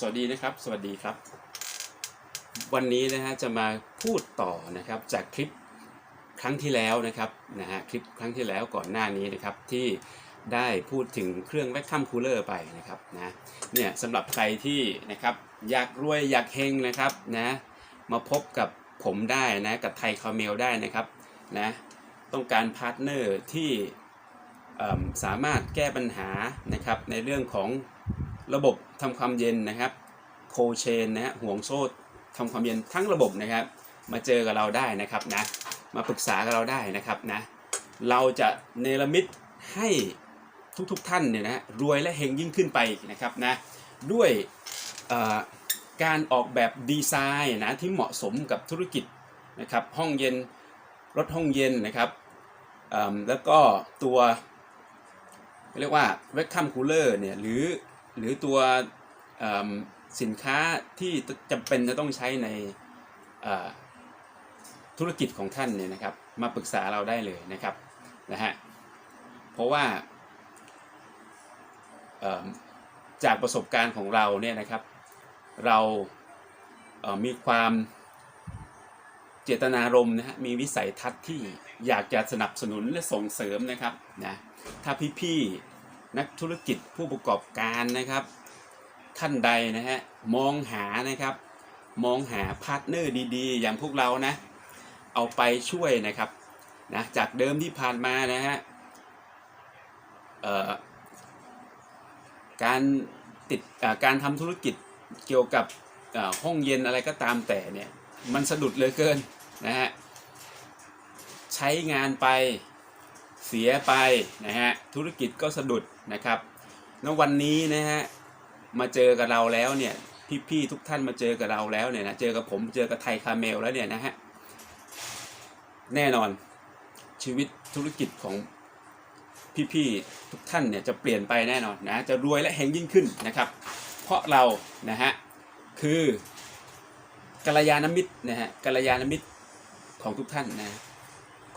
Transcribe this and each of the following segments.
สวัสดีนะครับ สวัสดีครับ วันนี้นะฮะจะมาพูดต่อนะครับจากคลิปครั้งที่แล้วนะครับนะฮะคลิปครั้งที่แล้วก่อนหน้านี้นะครับที่ได้พูดถึงเครื่องแวคคัมคูลเลอร์ไปนะครับนะเนี่ยสำหรับใครที่นะครับอยากรวยอยากเฮงนะครับนะมาพบกับผมได้นะกับไทยคาเมลได้นะครับนะต้องการพาร์ทเนอร์ที่สามารถแก้ปัญหานะครับในเรื่องของ ระบบทำความเย็นนะครับโคเชนนะฮะห่วงโซ่ทำความเย็นทั้งระบบนะครับ มาเจอกับเราได้นะครับนะมาปรึกษากับเราได้นะครับนะเราจะเนรมิตให้ทุกๆท่านเนี่ยนะรวยและเฮงยิ่งขึ้นไปนะครับนะด้วยการออกแบบดีไซน์นะที่เหมาะสมกับธุรกิจนะครับห้องเย็นรถห้องเย็นนะครับแล้วก็ตัวเรียกว่าเวคคัมคูลเลอร์เนี่ยหรือ หรือตัวสินค้าที่จำเป็นจะต้องใช้ในธุรกิจของท่านเนี่ยนะครับ มาปรึกษาเราได้เลยนะครับนะฮะเพราะว่าจากประสบการณ์ของเราเนี่ยนะครับ เราเอ่อมีความเจตนารมณ์นะฮะมีวิสัยทัศน์ที่อยากจะสนับสนุนและส่งเสริมนะครับนะถ้าพี่ๆ นักธุรกิจผู้ประกอบการนะครับ ท่านใดนะฮะมองหานะครับ มองหาพาร์ทเนอร์ดีๆ อย่างพวกเรานะ เอาไปช่วยนะครับนะจากเดิมที่ผ่านมานะฮะการติดการทำธุรกิจเกี่ยวกับห้องเย็นอะไรก็ตามแต่เนี่ยมันสะดุดเลยเกินนะฮะใช้งานไปเสียไปนะฮะธุรกิจก็สะดุด นะครับแล้ววันนี้นะฮะมาเจอกับเราแล้วเนี่ยพี่ๆทุกท่านมาเจอกับเราแล้วเนี่ยนะเจอกับผมเจอกับไทยคาเมลแล้วเนี่ยนะฮะแน่นอนชีวิตธุรกิจของพี่ๆทุกท่านเนี่ยจะเปลี่ยนไปแน่นอนนะจะรวยและเฮงยิ่งขึ้นนะครับ เพราะเรานะฮะคือกัลยาณมิตรนะฮะกัลยาณมิตรของทุกท่านนะ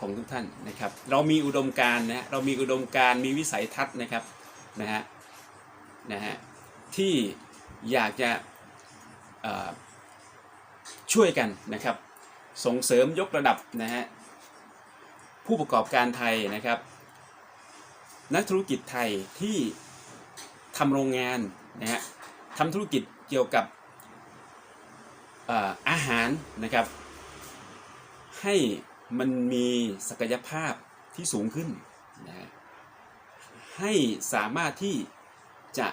ของทุกท่านนะครับ เรามีอุดมการณ์นะเรามีอุดมการณ์มีวิสัยทัศน์นะครับ นะฮะนะฮะที่อยากจะช่วยกันนะครับ ส่งเสริมยกระดับนะฮะผู้ประกอบการไทยนะครับ นักธุรกิจไทยที่ทำโรงงานนะฮะทำธุรกิจเกี่ยวกับอาหารนะครับ ให้มันมีศักยภาพที่สูงขึ้นนะฮะ ให้สามารถที่จะ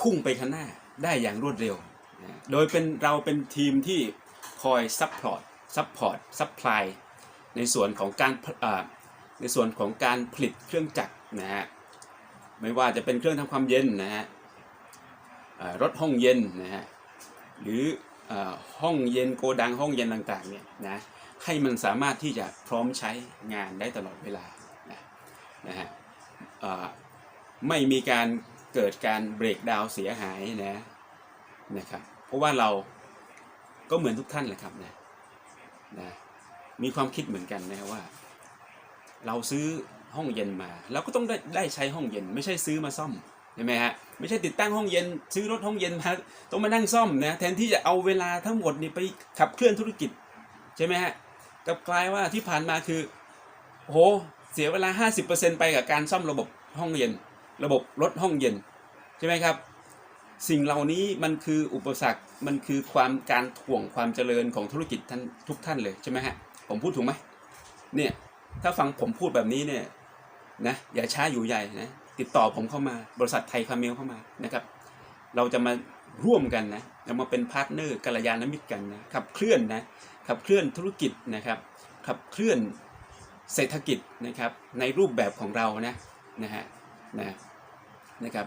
พุ่งไปข้างหน้าได้อย่างรวดเร็ว โดยเป็นเราเป็นทีมที่คอยซัพพอร์ตซัพพอร์ตซัพพลายในส่วนของการในส่วนของการผลิตเครื่องจักรนะฮะไม่ว่าจะเป็นเครื่องทำความเย็นนะฮะรถห้องเย็นนะฮะหรืออห้องเย็นโกดังห้องเย็นต่างๆเนี่ยนะให้มันสามารถที่จะพร้อมใช้งานได้ตลอดเวลานะนะฮะ ไม่มีการเกิดการเบรกดาวเสียหายนะนะครับเพราะว่าเราก็เหมือนทุกท่านแหละครับนะนะมีความคิดเหมือนกันนะว่า เราซื้อห้องเย็นมาเราก็ต้องได้ได้ใช้ห้องเย็น ไม่ใช่ซื้อมาซ่อมใช่ไหมฮะไม่ใช่ติดตั้งห้องเย็น ซื้อรถห้องเย็นมาต้องมานั่งซ่อมนะแทนที่จะเอาเวลาทั้งหมดนี่ไปขับเคลื่อนธุรกิจใช่ไหมฮะกับกลายว่าที่ผ่านมาคือโอ้โห เสียเวลา 50%ไปกับการซ่อมระบบห้องเย็น ระบบรถห้องเย็นใช่ไหมครับ สิ่งเหล่านี้มันคืออุปสรรคมันคือความการถ่วงความเจริญของธุรกิจท่านทุกท่านเลยใช่ไหมฮะผมพูดถูกไหมเนี่ยถ้าฟังผมพูดแบบนี้เนี่ยนะอย่าช้าอยู่ใหญ่นะติดต่อผมเข้ามาบริษัทไทยคาเมลเข้ามานะครับ เราจะมาร่วมกันนะจะมาเป็นพาร์ทเนอร์กัลยาณมิตรกันนะขับเคลื่อนนะขับเคลื่อนธุรกิจนะครับขับเคลื่อน เศรษฐกิจนะครับในรูปแบบของเรานะนะฮะนะนะครับ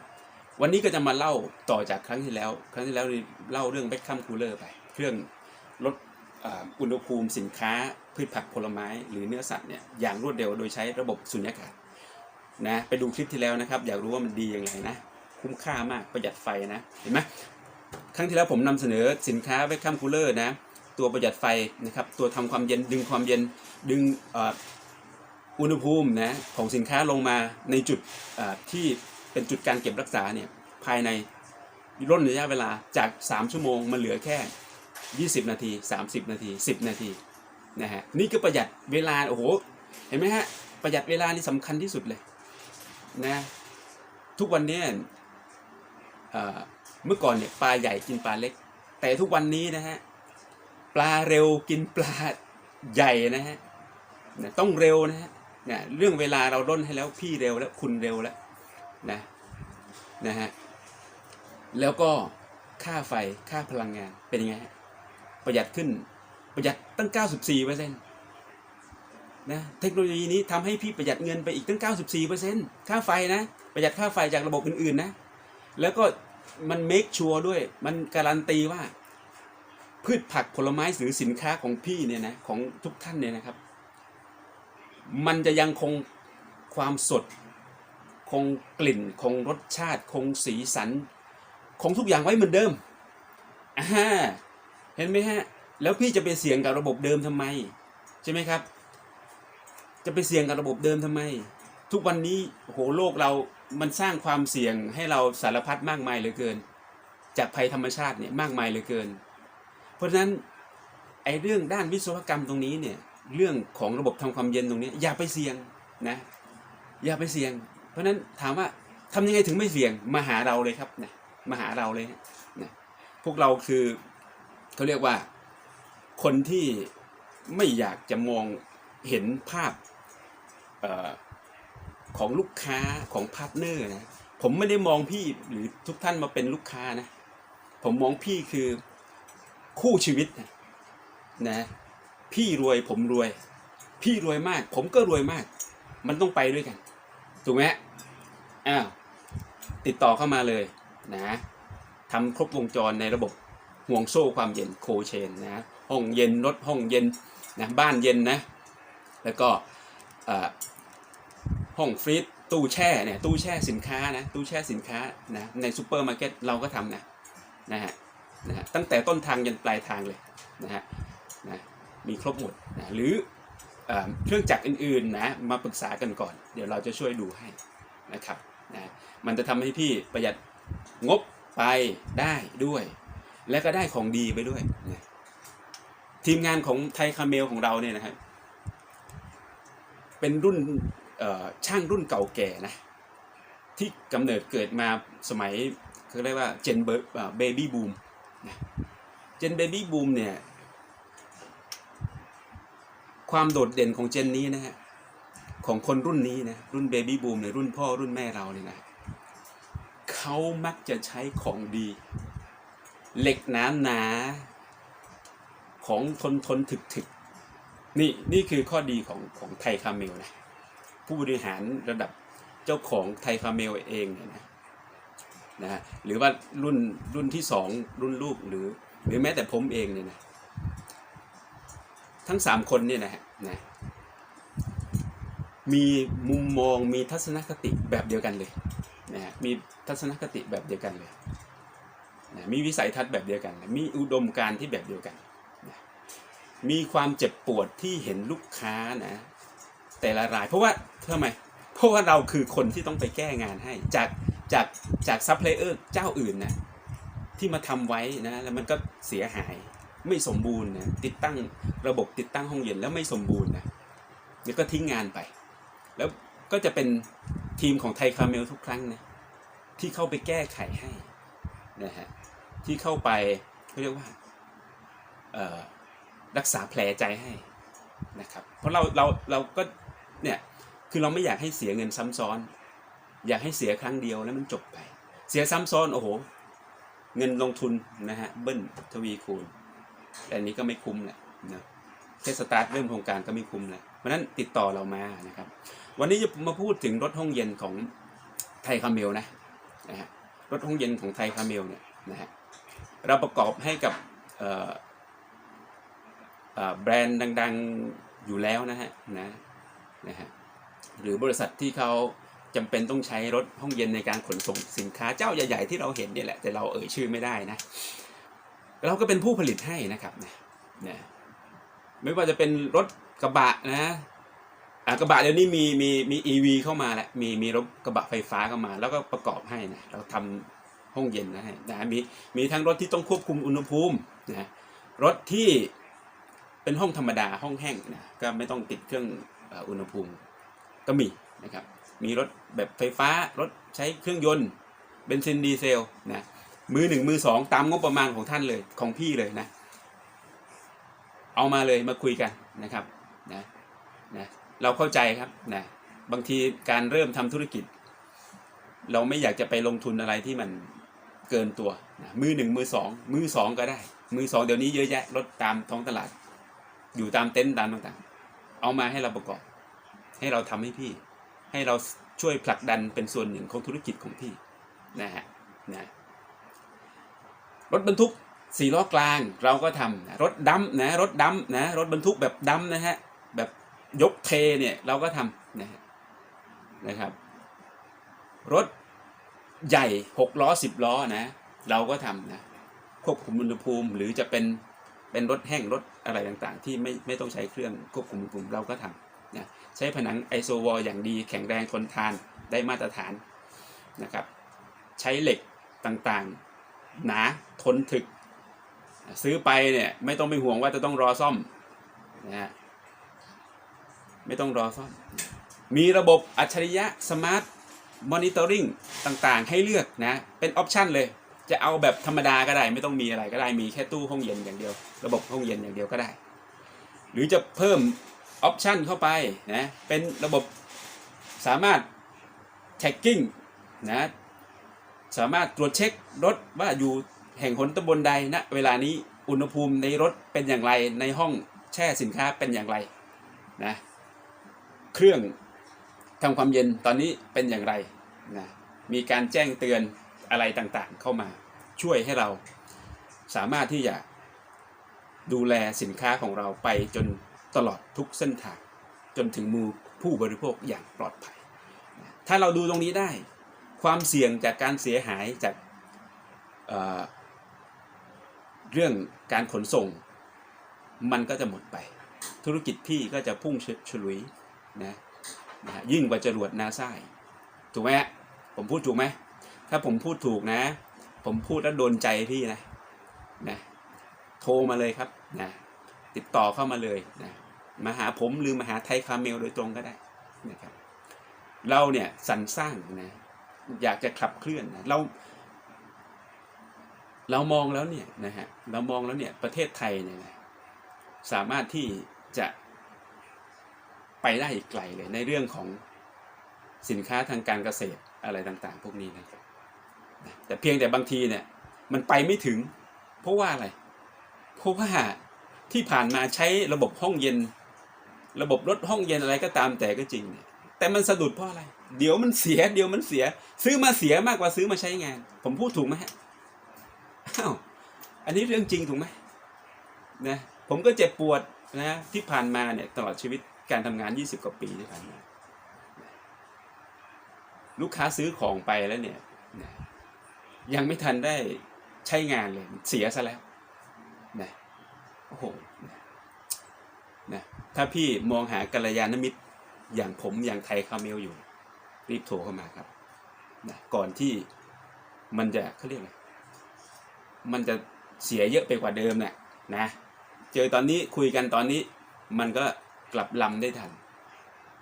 วันนี้ก็จะมาเล่าต่อจากครั้งที่แล้ว ครั้งที่แล้วเล่าเรื่องแบ็คคัมคูลเลอร์ไป เครื่องลดอุณหภูมิสินค้าพืชผักผลไม้หรือเนื้อสัตว์เนี่ยอย่างรวดเร็วโดยใช้ระบบสุญญากาศนะไปดูคลิปที่แล้วนะครับ อยากรู้ว่ามันดีย่างไรนะ คุ้มค่ามากประหยัดไฟนะเห็นไหมครั้งที่แล้วผมนำเสนอสินค้าแบ็คคัมคูลเลอร์นะตัวประหยัดไฟนะครับตัวทำความเย็นดึงความเย็นดึงเอุณหภูมินะของสินค้าลงมาในจุดที่เป็นจุดการเก็บรักษาเนี่ยภายในร่นระยะเวลาจาก 3 ชั่วโมงมันเหลือแค่ 20 นาที 30 นาที 10 นาทีนะฮะนี่ก็ประหยัดเวลาโอ้โหเห็นไหมฮะประหยัดเวลานี่สำคัญที่สุดเลยนะทุกวันนี้เมื่อก่อนเนี่ยปลาใหญ่กินปลาเล็ก แต่ทุกวันนี้นะฮะปลาเร็วกินปลาใหญ่นะฮะต้องเร็วนะฮะ นะเรื่องเวลาเราล่นให้แล้วพี่เร็วแล้วคุณเร็วแล้วนะนะฮะแล้วก็ค่าไฟค่าพลังงานเป็นยังไงฮะประหยัดขึ้นประหยัดตั้ง 94เปอร์เซ็นต์นะเทคโนโลยีนี้ทำให้พี่ประหยัดเงินไปอีกตั้ง 94เปอร์เซ็นต์ค่าไฟนะ ประหยัดค่าไฟจากระบบอื่นๆนะ แล้วก็มันเมคชัวร์ด้วย มันการันตีว่า พืชผักผลไม้หรือสินค้าของพี่เนี่ยนะของทุกท่านเนี่ยนะครับ มันจะยังคงความสด คงกลิ่น คงรสชาติ คงสีสัน คงทุกอย่างไว้เหมือนเดิมอ่าเห็นไหมฮะ แล้วพี่จะไปเสี่ยงกับระบบเดิมทำไม ใช่ไหมครับ จะไปเสี่ยงกับระบบเดิมทำไม ทุกวันนี้โอ้โหโลกเรามันสร้างความเสี่ยงให้เราสารพัดมากมายเหลือเกิน จากภัยธรรมชาติเนี่ยมากมายเหลือเกิน เพราะฉะนั้นไอ้เรื่องด้านวิศวกรรมตรงนี้เนี่ย เรื่องของระบบทำความเย็นตรงนี้อย่าไปเสี่ยงนะอย่าไปเสี่ยง เพราะฉะนั้นถามว่าทำยังไงถึงไม่เสี่ยงมาหาเราเลยครับนะมาหาเราเลยนะพวกเราคือเขาเรียกว่าคนที่ไม่อยากจะมองเห็นภาพออของลูกค้าของพาร์ทเนอร์นะผมไม่ได้มองพี่หรือทุกท่านมาเป็นลูกค้านะ ผมมองพี่คือคู่ชีวิตนะ พี่รวยผมรวย พี่รวยมาก ผมก็รวยมาก มันต้องไปด้วยกัน ถูกไหมฮะอ้าวติดต่อเข้ามาเลยนะทำครบวงจรในระบบห่วงโซ่ความเย็นโคเชนนะห้องเย็นรถห้องเย็นนะบ้านเย็นนะแล้วก็ห้องฟรีซตู้แช่เนี่ยตู้แช่สินค้านะตู้แช่สินค้านะในซูเปอร์มาร์เก็ตเราก็ทำนะนะฮะนะฮะตั้งแต่ต้นทางยันปลายทางเลยนะฮะนะ มีครบหมดนะหรือเอเครื่องจักรอื่นๆนะมาปรึกษากันก่อน เดี๋ยวเราจะช่วยดูให้นะครับนะมันจะทำให้พี่ประหยัดงบไปได้ด้วย และก็ได้ของดีไปด้วยนะทีมงานของไทยคาเมลของเราเนี่ยนะครับเป็นรุ่นช่างรุ่นเก่าแก่นะที่กำเนิดเกิดมาสมัยเขาเรียกว่าเจนเบบี้บูมนะเจนเบบี้บูมเนี่ย ความโดดเด่นของเจนนี้นะฮะของคนรุ่นนี้นะรุ่นเบบี้บูมเนี่ยรุ่นพ่อรุ่นแม่เราเนี่ยนะเขามักจะใช้ของดี เหล็กหนาหนาๆของทนทนถึกถึกๆนี่นี่คือข้อดีของของไทยคาเมลนะผู้บริหารระดับเจ้าของไทยคาเมลเองเนี่ยนะนะหรือว่ารุ่นรุ่นที่สองรุ่นลูกหรือ หรือแม้แต่ผมเองเนี่ยนะ ทั้งสามคนเนี่ยนะฮะนะมีมุมมองมีทัศนคติแบบเดียวกันเลยนะฮะมีทัศนคติแบบเดียวกันเลยนะมีวิสัยทัศน์แบบเดียวกัน มีอุดมการณ์ที่แบบเดียวกันนะมีความเจ็บปวดที่เห็นลูกค้านะแต่ละราย เพราะว่าทำไมเพราะว่าเราคือคนที่ต้องไปแก้งานให้จากจากจากซัพพลายเออร์เจ้าอื่นนะที่มาทำไว้นะแล้วมันก็เสียหาย ไม่สมบูรณ์นะติดตั้งระบบติดตั้งห้องเย็นแล้วไม่สมบูรณ์นะเดี๋ยวก็ทิ้งงานไป แล้วก็จะเป็นทีมของไทยคาเมลทุกครั้งนะที่เข้าไปแก้ไขให้นะฮะที่เข้าไปเขาเรียกว่ารักษาแผลใจให้นะครับเพราะเราเราเราก็เนี่ยคือเราไม่อยากให้เสียเงินซ้ำซ้อน อยากให้เสียครั้งเดียวแล้วมันจบไป เสียซ้ำซ้อนโอ้โหเงินลงทุนนะฮะเบิ้ลทวีคูณ แต่อันนี้ก็ไม่คุ้มแหละนะแค่สตาร์ทเริ่มโครงการก็ไม่คุ้มแหละเพราะนั้นติดต่อเรามานะครับ วันนี้จะมาพูดถึงรถห้องเย็นของไทยคาเมลนะนะฮะรถห้องเย็นของไทยคาเมลเนี่ยนะฮะเราประกอบให้กับแบรนด์ดังๆอยู่แล้วนะฮะนะนะฮะหรือบริษัทที่เขาจำเป็นต้องใช้รถห้องเย็นในการขนส่งสินค้าเจ้าใหญ่ๆที่เราเห็นเนี่ยแหละแต่เราเอ่ยชื่อไม่ได้นะ เราก็เป็นผู้ผลิตให้นะครับนะนะไม่ว่าจะเป็นรถกระบะนะอะกระบะเดี๋ยวนี้มีมีมี EV เข้ามาแล้วมีมีรถกระบะไฟฟ้าเข้ามา แล้วก็ประกอบให้นะเราทห้องเย็นนะฮะนะมีมีทั้งรถที่ต้องควบคุมอุณหภูมินะรถที่เป็นห้องธรรมดาห้องแห้งนะก็ไม่ต้องติดเครื่องอุณหภูมิก็มีนะครับ มีรถแบบไฟฟ้ารถใช้เครื่องยนต์เบนซินดีเซลนะ มือหนึ่งมือสองตามงบประมาณของท่านเลยของพี่เลยนะ เอามาเลยมาคุยกันนะครับนะนะเราเข้าใจครับนะบางทีการเริ่มทำธุรกิจ เราไม่อยากจะไปลงทุนอะไรที่มันเกินตัวนะมือหนึ่งมือสองมือสองก็ได้ มือสองเดี๋ยวนี้เยอะแยะรถตามท้องตลาด อยู่ตามเต็นท์ตามต่างๆ เอามาให้เราประกอบ ให้เราทำให้พี่ ให้เราช่วยผลักดันเป็นส่วนหนึ่งของธุรกิจของพี่นะฮะนะ รถบรรทุกสี่ล้อกลางเราก็ทำรถดำนะรถดำนะรถบรรทุกแบบดำนะฮะแบบยกเทเนี่ยเราก็ทำนะฮะนะครับ รถใหญ่หกล้อสิบล้อนะเราก็ทำนะควบคุมอุณหภูมิหรือจะเป็นเป็นรถแห้งรถอะไรต่างๆ ที่ไม่ไม่ต้องใช้เครื่องควบคุมอุณหภูมิเราก็ทำนะใช้ผนังไอโซวอลอย่างดีแข็งแรงทนทานได้มาตรฐานนะครับใช้เหล็กต่างๆ หนาทนถึก ซื้อไปเนี่ยไม่ต้องไปห่วงว่าจะต้องรอซ่อมนะฮะไม่ต้องรอซ่อม มีระบบอัจฉริยะสมาร์ทมอนิเตอร์ริงต่างๆ ให้เลือกนะ เป็นออปชันเลย จะเอาแบบธรรมดาก็ได้ ไม่ต้องมีอะไรก็ได้มีแค่ตู้ห้องเย็นอย่างเดียว ระบบห้องเย็นอย่างเดียวก็ได้ หรือจะเพิ่มออปชันเข้าไปนะเป็นระบบสามารถ tracking นะ สามารถตรวจเช็ครถว่าอยู่แห่งหนตำบลใดณเวลานี้อุณหภูมิในรถเป็นอย่างไรในห้องแช่สินค้าเป็นอย่างไรนะเครื่องทำความเย็นตอนนี้เป็นอย่างไรนะมีการแจ้งเตือนอะไรต่างๆ เข้ามาช่วยให้เราสามารถที่จะดูแลสินค้าของเราไปจนตลอดทุกเส้นทาง จนถึงมือผู้บริโภคอย่างปลอดภัย ถ้าเราดูตรงนี้ได้ ความเสี่ยงจากการเสียหายจากเเรื่องการขนส่ง มันก็จะหมดไป ธุรกิจพี่ก็จะพุ่งฉลุยนะนะยิ่งกว่าจรวดนาซาอีกถูกไหมฮะผมพูดถูกไหมถ้าผมพูดถูกนะ ผมพูดแล้วโดนใจพี่นะนะโทรมาเลยครับนะติดต่อเข้ามาเลยนะมาหาผมหรือมาหาไทยคาเมลโดยตรงก็ได้นะครับเราเนี่ยสรรสร้างนะ อยากจะขับเคลื่อนนะเรา เรามองแล้วเนี่ยนะฮะเรามองแล้วเนี่ยประเทศไทยเนี่ยสามารถที่จะไปได้อีกไกลเลยในเรื่องของสินค้าทางการเกษตรอะไรต่างๆ พวกนี้นะครับแต่เพียงแต่บางทีเนี่ยมันไปไม่ถึง เพราะว่าอะไร เพราะว่าที่ผ่านมาใช้ระบบห้องเย็น ระบบรถห้องเย็นอะไรก็ตามแต่ก็จริงเนี่ยแต่มันสะดุดเพราะอะไร เดี๋ยวมันเสีย เดี๋ยวมันเสีย ซื้อมาเสียมากกว่าซื้อมาใช้งาน ผมพูดถูกไหมฮะอ้าวอันนี้เรื่องจริงถูกไหมนะผมก็เจ็บปวดนะที่ผ่านมาเนี่ยตลอดชีวิตการทำงาน 20 กว่าปีที่ผ่านมาลูกค้าซื้อของไปแล้วเนี่ยนะยังไม่ทันได้ใช้งานเลยเสียซะแล้วนะโอ้โหนะนะถ้าพี่มองหากัลยาณมิตรอย่างผมอย่างไทยคาเมลอยู่ รีบโทรเข้ามาครับนะก่อนที่มันจะเขาเรียกอะไรมันจะเสียเยอะไปกว่าเดิมเนี่ยนะ เจอตอนนี้คุยกันตอนนี้ มันก็กลับลำได้ทัน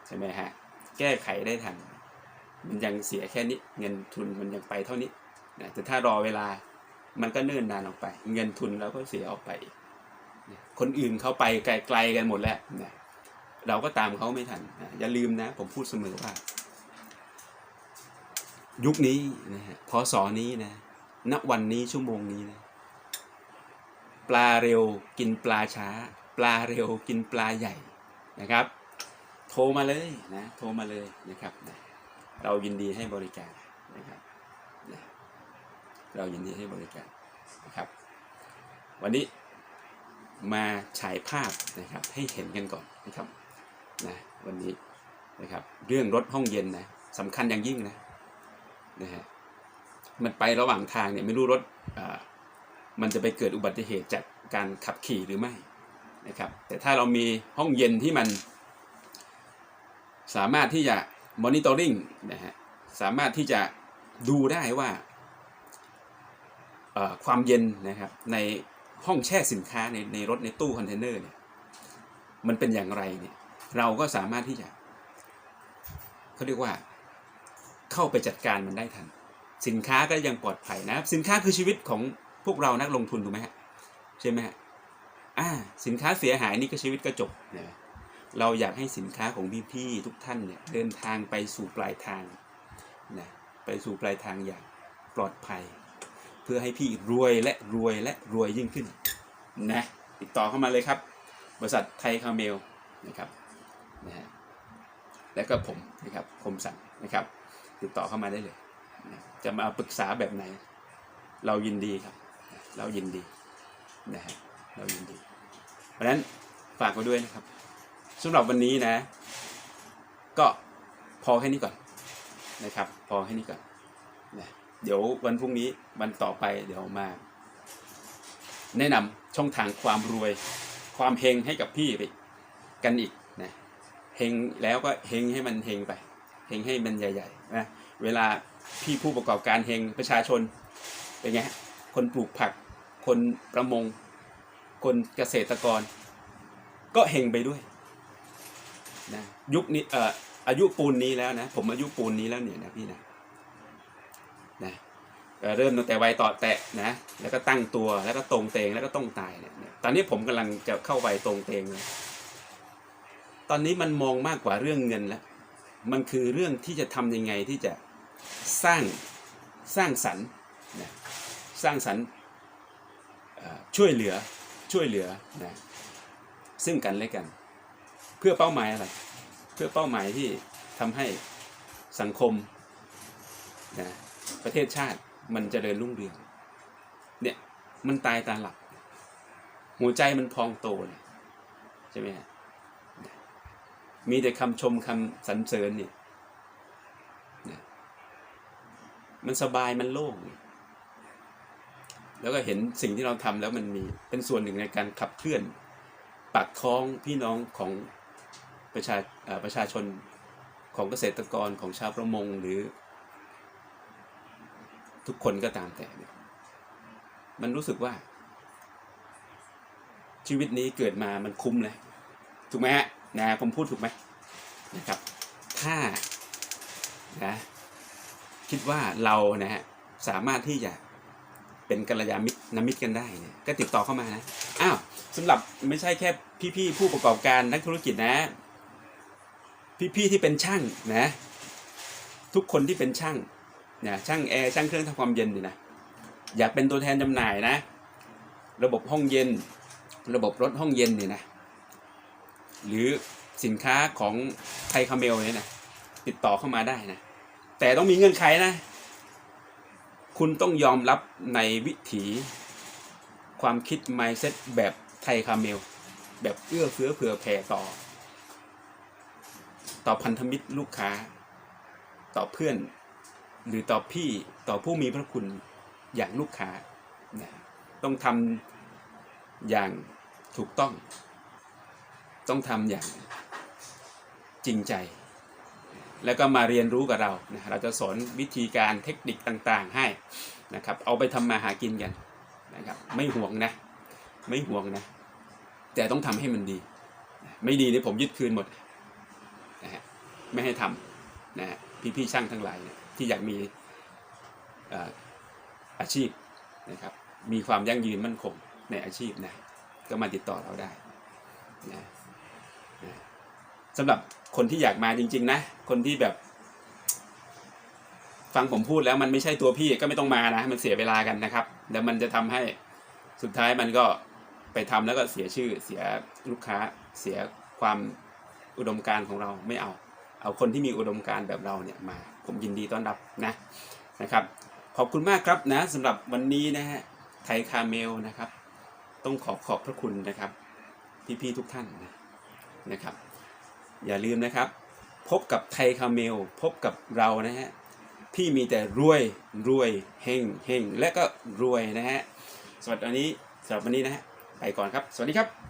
ใช่ไหมฮะ แก้ไขได้ทัน มันยังเสียแค่นี้ เงินทุนมันยังไปเท่านี้นะแต่ถ้ารอเวลามันก็เนิ่นนานออกไป เงินทุนเราก็เสียออกไป คนอื่นเขาไปไกลๆกันหมดแล้วนะเราก็ตามเขาไม่ทันนะอย่าลืมนะ ผมพูดเสมอว่า ยุคนี้นะฮะพศนี้นะณวันนี้ชั่วโมงนี้นะปลาเร็วกินปลาช้า ปลาเร็วกินปลาใหญ่นะครับ โทรมาเลยนะโทรมาเลยนะครับนะเรายินดีให้บริการนะครับนะเรายินดีให้บริการนะครับ วันนี้มาฉายภาพนะครับให้เห็นกันก่อนนะครับนะวันนี้นะครับเรื่องรถห้องเย็นนะสำคัญอย่างยิ่งนะ นะฮะมันไประหว่างทางเนี่ยไม่รู้รถมันจะไปเกิดอุบัติเหตุจากการขับขี่หรือไม่นะครับแต่ถ้าเรามีห้องเย็นที่มัน สามารถที่จะมอนิเตอร์ริงนะฮะสามารถที่จะดูได้ว่าความเย็นนะครับในห้องแช่สินค้าในในรถในตู้คอนเทนเนอร์เนี่ยมันเป็นอย่างไรเนี่ยเราก็สามารถที่จะเขาเรียกว่า เข้าไปจัดการมันได้ทัน สินค้าก็ยังปลอดภัยนะครับสินค้าคือชีวิตของพวกเรานักลงทุนถูกไหมฮะใช่ไหมฮะอ่าสินค้าเสียหายนี่ก็ชีวิตก็จบนะเราอยากให้สินค้าของพี่ๆทุกท่านเนี่ยเดินทางไปสู่ปลายทางนะไปสู่ปลายทางอย่างปลอดภัย เพื่อให้พี่รวยและรวยและรวยยิ่งขึ้นนะติดต่อเข้ามาเลยครับ บริษัทไทยคาเมลนะครับนะฮะแล้วก็ผมนะครับคมสันนะครับ ติดต่อเข้ามาได้เลย จะมาปรึกษาแบบไหน เรายินดีครับ เรายินดีนะฮะเรายินดี เพราะฉะนั้นฝากไว้ด้วยนะครับสำหรับวันนี้นะ ก็พอแค่นี้ก่อนนะครับ พอแค่นี้ก่อนนะเดี๋ยววันพรุ่งนี้วันต่อไปเดี๋ยวมา แนะนำช่องทางความรวย ความเฮงให้กับพี่ไปกันอีกนะเฮงแล้วก็เฮงให้มันเฮงไป เฮงให้มันใหญ่ๆนะเวลาพี่ผู้ประกอบการเฮงประชาชนเป็นไงฮะคนปลูกผัก คนประมง คนเกษตรกร ก็เฮงไปด้วยนะยุคนี้เอ่ออายุปูนนี้แล้วนะ ผมอายุปูนนี้แล้วเนี่ยนะพี่นะนะเเริ่มตั้งแต่วัยต่อแตะนะ แล้วก็ตั้งตัวแล้วก็ตรงเตงแล้วก็ต้องตายเนี่ยเนี่ยตอนนี้ผมกำลังจะเข้าวัยตรงเตงเลยตอนนี้มันมองมากกว่าเรื่องเงินแล้ว มันคือเรื่องที่จะทำยังไงที่จะสร้างสร้างสรรค์นะสร้างสรรค์ช่วยเหลือช่วยเหลือนะซึ่งกันและกัน เพื่อเป้าหมายอะไร เพื่อเป้าหมายที่ทำให้สังคมนะประเทศชาติมันจเจริญรุ่งเรืองเนี่ยมันตายตาหลับ หัวใจมันพองโตเลยใช่ไหมฮะ มีแต่คำชมคำสรรเสริญเนี่ยมันสบายมันโล่งแล้วก็เห็นสิ่งที่เราทำแล้วมันมีเป็นส่วนหนึ่งในการขับเคลื่อนปากท้องพี่น้องของประชาประชาชนของเกษตรกรของชาวประมงหรือ ทุกคนก็ตามแต่ มันรู้สึกว่า ชีวิตนี้เกิดมามันคุ้มเลยถูกไหมฮะ นะผมพูดถูกไหมนะครับ ถ้านะคิดว่าเรานะฮะสามารถที่จะเป็นกัลยาณมิตรนมิตรกันได้เนี่ยก็ติดต่อเข้ามานะอ้าวสำหรับไม่ใช่แค่พี่ๆผู้ประกอบการนักธุรกิจนะ พี่ๆที่เป็นช่างนะ ทุกคนที่เป็นช่างนะช่างแอร์ช่างเครื่องทำความเย็นนี่นะอยากเป็นตัวแทนจำหน่ายนะ ระบบห้องเย็น ระบบรถห้องเย็นนี่นะ หรือสินค้าของไทยคาเมลเนี่ยนะติดต่อเข้ามาได้นะ แต่ต้องมีเงื่อนไขนะ คุณต้องยอมรับในวิถีความคิด mindset แบบไทยคาเมล แบบเอื้อเฟื้อเผื่อแผ่ต่อ ต่อพันธมิตรลูกค้า ต่อเพื่อน หรือต่อพี่ต่อผู้มีพระคุณอย่างลูกค้านะต้องทำอย่างถูกต้อง ต้องทำอย่างจริงใจ แล้วก็มาเรียนรู้กับเรานะเราจะสอนวิธีการเทคนิคต่างๆให้นะครับ เอาไปทำมาหากินกันนะครับ ไม่ห่วงนะ ไม่ห่วงนะ แต่ต้องทำให้มันดี ไม่ดีเนี่ยผมยึดคืนหมดนะฮะไม่ให้ทำนะฮะพี่ๆช่างทั้งหลายที่อยากมีอาชีพนะครับ มีความยั่งยืนมั่นคงในอาชีพนะ ก็มาติดต่อเราได้นะ สำหรับคนที่อยากมาจริง ๆ นะ คนที่แบบ ฟังผมพูดแล้วมันไม่ใช่ตัวพี่ก็ไม่ต้องมานะ มันเสียเวลากันนะครับ แล้วมันจะทำให้สุดท้ายมันก็ไปทำแล้วก็เสียชื่อ เสียลูกค้า เสียความอุดมการของเราไม่เอา เอาคนที่มีอุดมการแบบเราเนี่ยมา ผมยินดีต้อนรับนะนะครับ ขอบคุณมากครับนะสำหรับวันนี้นะฮะไทยคาเมลนะครับ ต้องขอขอบพระคุณนะครับ พี่ๆทุกท่านนะ นะครับ อย่าลืมนะครับ พบกับไทยคาเมล พบกับเรานะฮะพี่มีแต่รวยรวยเฮงเฮงและก็รวยนะฮะสำหรับวันนี้สำหรับวันนี้นะฮะไปก่อนครับ สวัสดีครับ